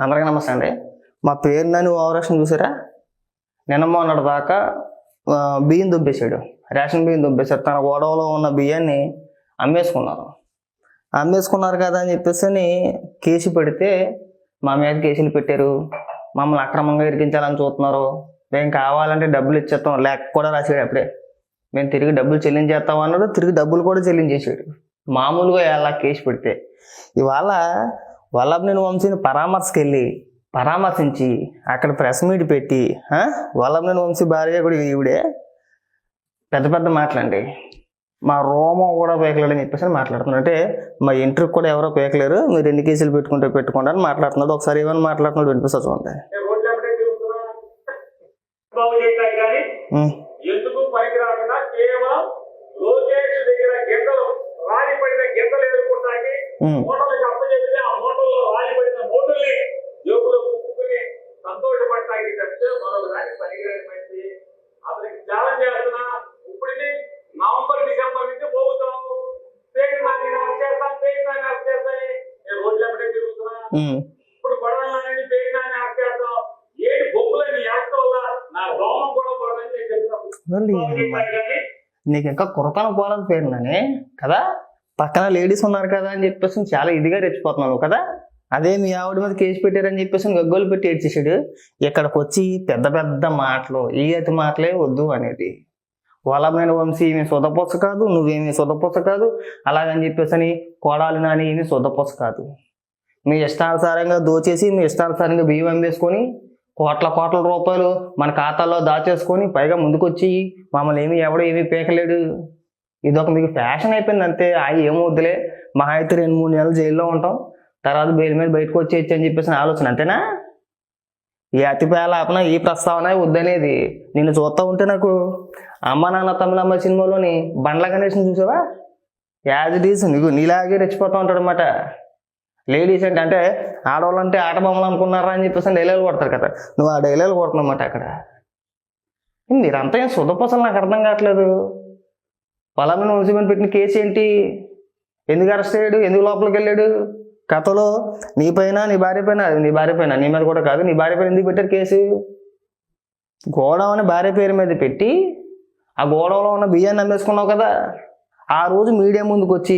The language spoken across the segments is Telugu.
అందరికీ నమస్తే అండి. మా పేరు నన్ను ఓవరాక్షన్ చూసారా? నిన్న మొన్నటి దాకా బియ్యం దుబ్బేశాడు. రేషన్ బియ్యం దుబ్బేశాడు. తన గొడవలో ఉన్న బియ్యాన్ని అమ్మేసుకున్నారు. అమ్మేసుకున్నారు కదా అని చెప్పేసి అని కేసు పెడితే మా మీద కేసులు పెట్టారు. మమ్మల్ని అక్రమంగా ఇరికించాలని చూస్తున్నారు. మేము కావాలంటే డబ్బులు ఇచ్చేస్తాం. లేక కూడా రాసాడు అప్పుడే. మేము తిరిగి డబ్బులు చెల్లించేస్తాం అన్నాడు. తిరిగి డబ్బులు కూడా చెల్లించేసాడు మామూలుగా ఎలా కేసు పెడితే. ఇవాళ వల్లభనేని వంశీని పరామర్శకి వెళ్ళి పరామర్శించి అక్కడ ప్రెస్ మీట్ పెట్టి వల్లభనేని వంశీ భార్య కూడా ఈవిడే. పెద్ద పెద్ద మాటలండి. మా రోమం కూడా పేకలేడు అని చెప్పేసి మాట్లాడుతున్నాడు. అంటే మా ఇంటర్కి కూడా ఎవరో పేకలేరు. మీరు ఎన్ని కేసులు పెట్టుకుంటే పెట్టుకోండి అని మాట్లాడుతున్నాడు. ఒకసారి ఏమైనా మాట్లాడుతున్నాడు వినిపిస్తా చూడండి. ఎందుకు పనికి రాకుండా కేవలం లోకేష్ దగ్గర గింజలు గింజలు ఇప్పుడు గొడవలని పేరునాన్ని ఏడు నా రోమం కూడా నీకు ఇంకా కురతన పోలని పేరునని కదా? పక్కన లేడీస్ ఉన్నారు కదా అని చెప్పేసి చాలా ఇదిగా రెచ్చిపోతున్నావు కదా? అదే మీ ఆవిడ మీద కేసు పెట్టారని చెప్పేసి గగ్గోలు పెట్టి ఏడ్చేసాడు ఇక్కడికి వచ్చి పెద్ద పెద్ద మాటలు ఈ అతి మాటలే వద్దు అనేది. వలమైన వంశీ ఏమి సొదపొచ్చ కాదు నువ్వేమి సొదపొచ్చ కాదు. అలాగని చెప్పేసి అని కోడాలి నాని ఏమి సొదపొచ్చ కాదు. మీ ఇష్టానుసారంగా దోచేసి మీ ఇష్టానుసారంగా బియ్యం అమ్మేసుకొని కోట్ల కోట్ల రూపాయలు మన ఖాతాలో దాచేసుకొని పైగా ముందుకొచ్చి మమ్మల్ని ఏమి ఎవడో ఏమీ పీకలేడు. ఇది ఒక మీకు ఫ్యాషన్ అయిపోయింది అంతే. ఆ ఏమవుద్దులే మహా అయితే రెండు మూడు నెలలు జైల్లో ఉంటాం. తర్వాత బెయిల్ మీద బయటకు వచ్చేయచ్చు అని చెప్పేసి ఆలోచన అంతేనా? ఈ అతి పేలాపన ఈ ప్రస్తావన వద్దనేది. నిన్ను చూస్తూ ఉంటే నాకు అమ్మ నాన్న తమిళమ్మ సినిమాలోని బండ్ల గణేష్ని చూసావా? యాజ్ ఇట్ ఈస్ నీకు నీలాగే రెచ్చిపోతూ ఉంటాడు అనమాట లేడీస్ ఏంటంటే అంటే ఆడవాళ్ళు అంటే ఆట బొమ్మలు అనుకున్నారా అని చెప్పేసి డైలాగులు కొడతారు కదా. నువ్వు ఆ డైలాగులు కొడుతున్నమాట అక్కడ. మీరంతా ఏం సుధపసలు నాకు అర్థం కావట్లేదు. పొలం మున్సిపల్ పెట్టిన కేసు ఏంటి? ఎందుకు అరెస్ట్ అయ్యాడు? ఎందుకు లోపలికి వెళ్ళాడు? కథలో నీ పైన నీ భార్య పైన అది నీ భార్య పైన నీ మీద కూడా కాదు నీ భార్య పైన ఎందుకు పెట్టారు కేసు? గోడవని భార్య పేరు మీద పెట్టి ఆ గోడవలో ఉన్న బియ్యాన్ని అమ్మేసుకున్నావు కదా. ఆ రోజు మీడియా ముందుకు వచ్చి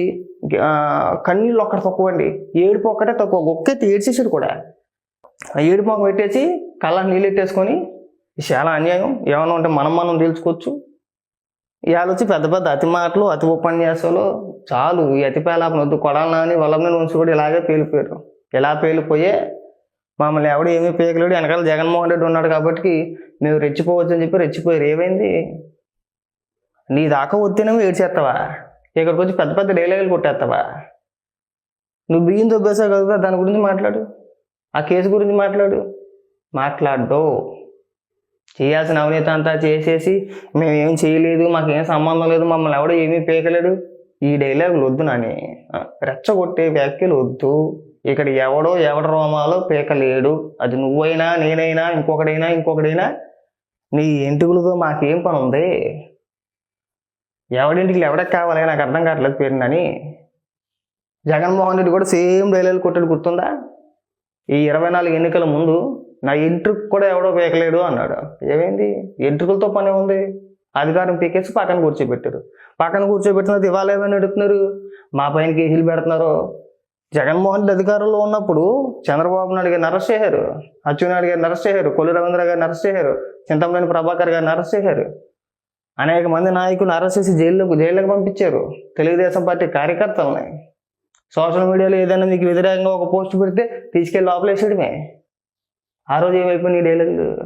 కన్నీళ్ళు ఒక్కటి తక్కువండి. ఏడుపు ఒక్కటే తక్కువ. ఒక్కే ఏడ్చేసాడు కూడా. ఆ ఏడుపు పెట్టేసి కళ్ళ నీళ్ళు పెట్టేసుకొని చాలా అన్యాయం. ఏమైనా ఉంటే మనం మనం తెలుసుకోవచ్చు. ఇవాళ వచ్చి పెద్ద పెద్ద అతి మాటలు అతి ఉపన్యాసాలు చాలు. ఈ అతి పేలాపన వద్దు. కొడాలని మీద ఉంచి కూడా ఇలాగే పేలిపోయారు. ఇలా పేలిపోయే మమ్మల్ని ఎవడు ఏమీ పేకలేడు. వెనకాల జగన్మోహన్ రెడ్డి ఉన్నాడు కాబట్టి మేము రెచ్చిపోవచ్చు అని చెప్పి రెచ్చిపోయారు. ఏమైంది? నీ దాకా వస్తేనేమో ఏడ్చేస్తావా ఇక్కడికి వచ్చి పెద్ద పెద్ద డైలాగులు కొట్టేస్తావా నువ్వు బియ్యం దొబ్బేసావు కదా దాని గురించి మాట్లాడు. ఆ కేసు గురించి మాట్లాడు. మాట్లాడు. చేయాల్సిన అవినీతి అంతా చేసేసి మేమేం చేయలేదు మాకేం సంబంధం లేదు మమ్మల్ని ఎవడో ఏమీ పీకలేడు. ఈ డైలాగులు వద్దు నాని. రెచ్చగొట్టే వ్యాఖ్యలు వద్దు. ఇక్కడ ఎవడో ఎవడ రోమాలో పీకలేడు. అది నువ్వైనా నేనైనా ఇంకొకడైనా ఇంకొకడైనా. నీ ఎంటుకలతో మాకేం పని ఉంది ఎవడింటికి ఎవడకి కావాలి? నాకు అర్థం కావట్లేదు పేరునని జగన్మోహన్ రెడ్డి కూడా సేమ్ డైలాగ్ కొట్టాడు గుర్తుందా? ఈ ఇరవై నాలుగు ఎన్నికల ముందు నా ఎంట్రుకు కూడా ఎవడో పీకలేడు అన్నాడు. ఏమైంది? ఎంట్రుకలతో పని ఉంది. అధికారం పీకేసి పక్కన కూర్చోబెట్టారు. పక్కన కూర్చోబెట్టినది ఇవాళ అడుగుతున్నారు? మా పైన కేసులు పెడుతున్నారు. జగన్మోహన్ రెడ్డి అధికారంలో ఉన్నప్పుడు చంద్రబాబు నాయుడు గారిని అరెస్ట్ చేశారు. అచ్చెన్నాయుడు గారిని అరెస్ట్ చేశారు. కొల్లు రవీంద్ర గారిని అరెస్ట్ చేశారు. చింతమనేని ప్రభాకర్ గారిని అరెస్ట్ చేశారు. అనేక మంది నాయకులను అరెస్ట్ చేసి జైల్లోకి జైల్లోకి పంపించారు. తెలుగుదేశం పార్టీ కార్యకర్తలని. సోషల్ మీడియాలో ఏదైనా మీకు వ్యతిరేకంగా ఒక పోస్ట్ పెడితే తీసుకెళ్ళి లోపలేసేయడమే. ఆ రోజు ఏమైపోయింది ఈ డైలాగ్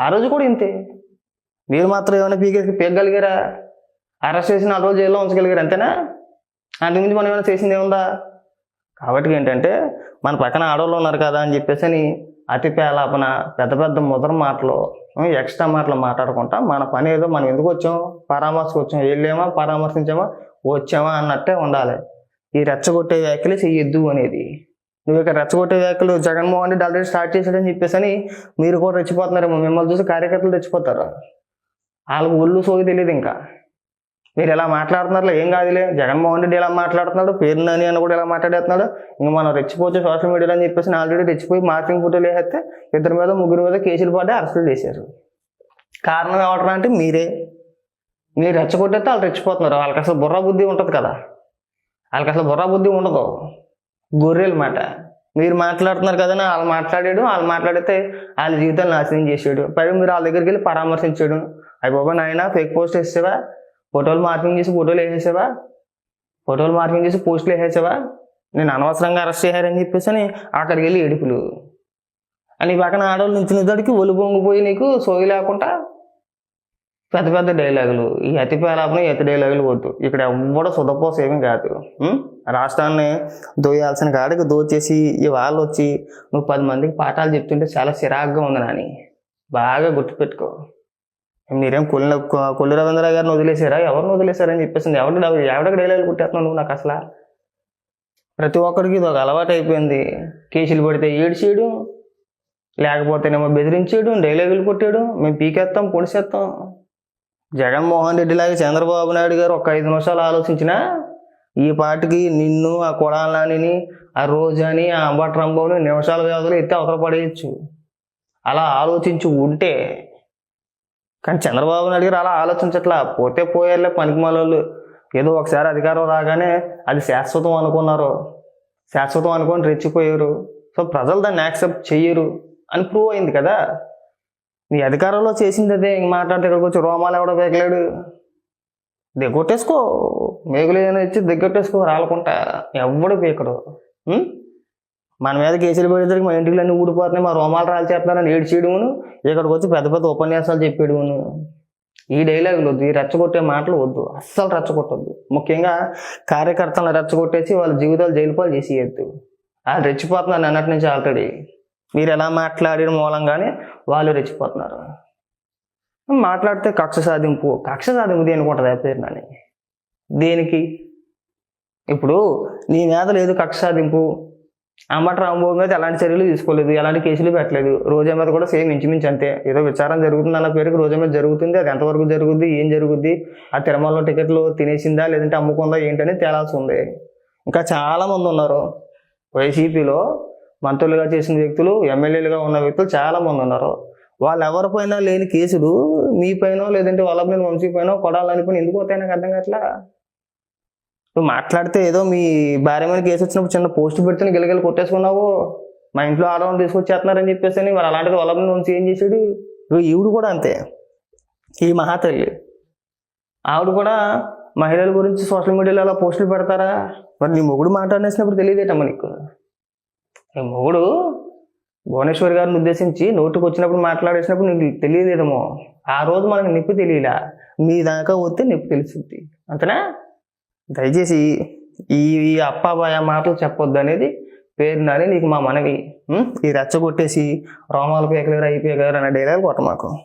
ఆ రోజు కూడా ఇంతే. మీరు మాత్రం ఏమైనా పీకేసి పీకగలిగారా? అరెస్ట్ చేసి నాలుగు రోజు జైల్లో ఉంచగలిగారు అంతేనా? అంతకుమించి మనం ఏమైనా చేసింది ఏముందా? కాబట్టి ఏంటంటే మన పక్కన ఆడవాళ్ళు ఉన్నారు కదా అని చెప్పేసి అని అతి పేలాపన పెద్ద పెద్ద ముద్ర మాటలు ఎక్స్ట్రా మాటలు మాట్లాడుకుంటా మన పని ఏదో మనం ఎందుకు వచ్చాం? పరామర్శకు వచ్చాం. వెళ్ళామా? పరామర్శించామా? వచ్చామా అన్నట్టే ఉండాలి. ఈ రెచ్చగొట్టే వ్యాఖ్యలు చెయ్యొద్దు అనేది. నువ్వు ఇక్కడ రెచ్చగొట్టే వ్యాఖ్యలు జగన్మోహన్ రెడ్డి ఆల్రెడీ స్టార్ట్ చేశాడని చెప్పేసి అని మీరు కూడా రెచ్చిపోతున్నారేమో. మిమ్మల్ని చూసి కార్యకర్తలు రెచ్చిపోతారు. వాళ్ళకి ఒళ్ళు సోగి తెలియదు ఇంకా. మీరు ఇలా మాట్లాడుతున్నారు ఏం కాదులే. జగన్మోహన్ రెడ్డి ఇలా మాట్లాడుతున్నాడు పేరు నాని అని కూడా ఇలా మాట్లాడేస్తున్నాడు. ఇంకా మనం రెచ్చిపోవచ్చు సోషల్ మీడియాలో అని చెప్పేసి ఆల్రెడీ రెచ్చిపోయి మార్కింగ్ ఫోటోలు వేసేస్తే ఇద్దరి మీద ముగ్గురు మీద కేసులు పడి అరెస్టులు చేశారు. కారణం ఎవరు అంటే మీరే. మీరు రెచ్చగొట్టేస్తే వాళ్ళు రెచ్చిపోతున్నారు. వాళ్ళకి అసలు బుర్ర బుద్ధి ఉంటుంది కదా. వాళ్ళకి అసలు బుర్ర బుద్ధి ఉండదు. గొర్రెల మాట. మీరు మాట్లాడుతున్నారు కదా వాళ్ళు మాట్లాడాడు. వాళ్ళు మాట్లాడితే వాళ్ళ జీవితాలు నాశనం చేసాడు. పైగా మీరు వాళ్ళ దగ్గరికి వెళ్ళి పరామర్శించాడు. అయ్యి బాబా నాయన ఫేక్ పోస్ట్ వేసేవా ఫోటోలు మార్పింగ్ చేసి ఫోటోలు వేసేసావా? ఫోటోలు మార్పింగ్ చేసి పోస్టులు వేసేసావా? నేను అనవసరంగా అరెస్ట్ చేశారని చెప్పేసి అని అక్కడికి వెళ్ళి ఏడుపులు. అని పక్కన ఆడవాళ్ళు నించిన దానికి ఒళ్ళు పొంగిపోయి నీకు సోయి లేకుండా పెద్ద పెద్ద డైలాగులు ఈ అతి పేలాపన ఈ డైలాగులు వద్దు ఇక్కడ ఎవ్వడ సుధపోస ఏమీ కాదు. రాష్ట్రాన్ని దోయాల్సిన కాడికి దోచేసి ఈ వాళ్ళు వచ్చి నువ్వు పది మందికి పాఠాలు చెప్తుంటే చాలా చిరాగ్గా ఉంది నాని. బాగా గుర్తుపెట్టుకో. మీరేం కొల్లి కొల్లు రవీంద్ర గారిని వదిలేశారా ఎవరిని వదిలేశారని చెప్పేసింది. ఎవరి ఎవరికి డైలాగులు కుట్టేస్తున్నావు నువ్వు నాకు అసలు? ప్రతి ఒక్కరికి ఇది ఒక అలవాటు అయిపోయింది. కేసులు పడితే ఏడ్చేయడం లేకపోతేనేమో బెదిరించేయడం డైలాగులు కొట్టేయడం మేము పీకేస్తాం పొడిసేస్తాం జగన్మోహన్ రెడ్డి లాగా చంద్రబాబు నాయుడు గారు ఒక ఐదు నిమిషాలు ఆలోచించినా ఈ పాటికి నిన్ను ఆ కొడాలని ఆ రోజాని ఆ అంబట్రంబోని నిమిషాల వ్యవధిలో ఎత్తి అవతల పడేయచ్చు. అలా ఆలోచించి ఉంటే కానీ చంద్రబాబు నాయుడు గారు అలా ఆలోచించట్లా. పోతే పోయారులే పనికిమాలోళ్ళు. ఏదో ఒకసారి అధికారం రాగానే అది శాశ్వతం అనుకున్నారు. శాశ్వతం అనుకొని రెచ్చిపోయారు. సో ప్రజలు దాన్ని యాక్సెప్ట్ చెయ్యరు అని ప్రూవ్ అయింది కదా. నీ అధికారంలో చేసింది అదే. ఇంక మాట్లాడితే ఇక్కడికి వచ్చి రోమాలు ఎవడో పేకలేడు. దిగొట్టేసుకో మేకులు ఏదైనా ఇచ్చి దిగొట్టేసుకో రాలకుంటా ఎవడు పీకడు? మన మీద కేసులు పెడితే మా ఇంటికి అన్నీ ఊడిపోతున్నాయి మా రోమాలు రాల్చేస్తున్నారని ఏడ్చేయడమును ఇక్కడికి వచ్చి పెద్ద పెద్ద ఉపన్యాసాలు చెప్పేయడమును. ఈ డైలాగులు వద్దు ఈ రెచ్చగొట్టే మాటలు వద్దు అస్సలు రెచ్చగొట్టద్దు. ముఖ్యంగా కార్యకర్తలను రెచ్చగొట్టేసి వాళ్ళ జీవితాలు జైలుపాలు చేసేయద్దు. వాళ్ళు రెచ్చిపోతున్నారు అన్నట్టు నుంచి ఆల్రెడీ. మీరు ఎలా మాట్లాడిన మూలంగానే వాళ్ళు రెచ్చిపోతున్నారు. మాట్లాడితే కక్ష సాధింపు కక్ష సాధింపు దేనికి ఉంటుంది ఆ పేరు నాని? దేనికి? ఇప్పుడు నీ మీద లేదు కక్ష సాధింపు అంబట రాంబాబు మీద ఎలాంటి చర్యలు తీసుకోలేదు ఎలాంటి కేసులు పెట్టలేదు. రోజా మీద కూడా సేమ్ ఇంచుమించు అంతే. ఏదో విచారం జరుగుతుంది అన్న పేరుకి రోజా మీద జరుగుతుంది. అది ఎంతవరకు జరుగుద్ది ఏం జరుగుద్ది ఆ తిరుమలలో టికెట్లు తినేసిందా లేదంటే అమ్ముకుందా ఏంటని తేలాల్సి ఉంది. ఇంకా చాలామంది ఉన్నారు. వైసీపీలో మంత్రులుగా చేసిన వ్యక్తులు ఎమ్మెల్యేలుగా ఉన్న వ్యక్తులు చాలా మంది ఉన్నారు. వాళ్ళు ఎవరిపైన లేని కేసులు మీ పైన లేదంటే వాళ్ళ మీద వంశీ పైన కొడాలని పైన ఎందుకు పోతాయి నాకు అర్థం కావట్లా? నువ్వు మాట్లాడితే ఏదో మీ భార్య మీద కేసు వచ్చినప్పుడు చిన్న పోస్ట్ పెడితే గిలగిల కొట్టేసుకున్నావు. మా ఇంట్లో ఆడవాళ్ళు తీసుకొచ్చేస్తున్నారని చెప్పేసి అని మరి అలాంటిది వాళ్ళ నుంచి ఏం చేశాడు? ఇగో కూడా అంతే. ఈ మహాతల్లి. ఆవిడ కూడా మహిళల గురించి సోషల్ మీడియాలో అలా పోస్టులు పెడతారా? మరి నీ మొగుడు మాట్లాడేసినప్పుడు తెలియదేటమ్మ నీకు? నీ మొగుడు భువనేశ్వర్ గారిని ఉద్దేశించి నోటుకు వచ్చినప్పుడు మాట్లాడేసినప్పుడు నీకు తెలియదేమో ఆ రోజు మనకు నొప్పి తెలియలా. మీ దాకా వస్తే నొప్పి తెలుస్తుంది. అంతనా? దయచేసి ఈ ఈ అప్పాబాయ మాటలు చెప్పొద్దు అనేది పేరునని నీకు మా మనవి. ఈ రెచ్చగొట్టేసి రోమాలు పేకలేరు అయిపోయారు అనే డైలాగ్ కొట్ట మాకు.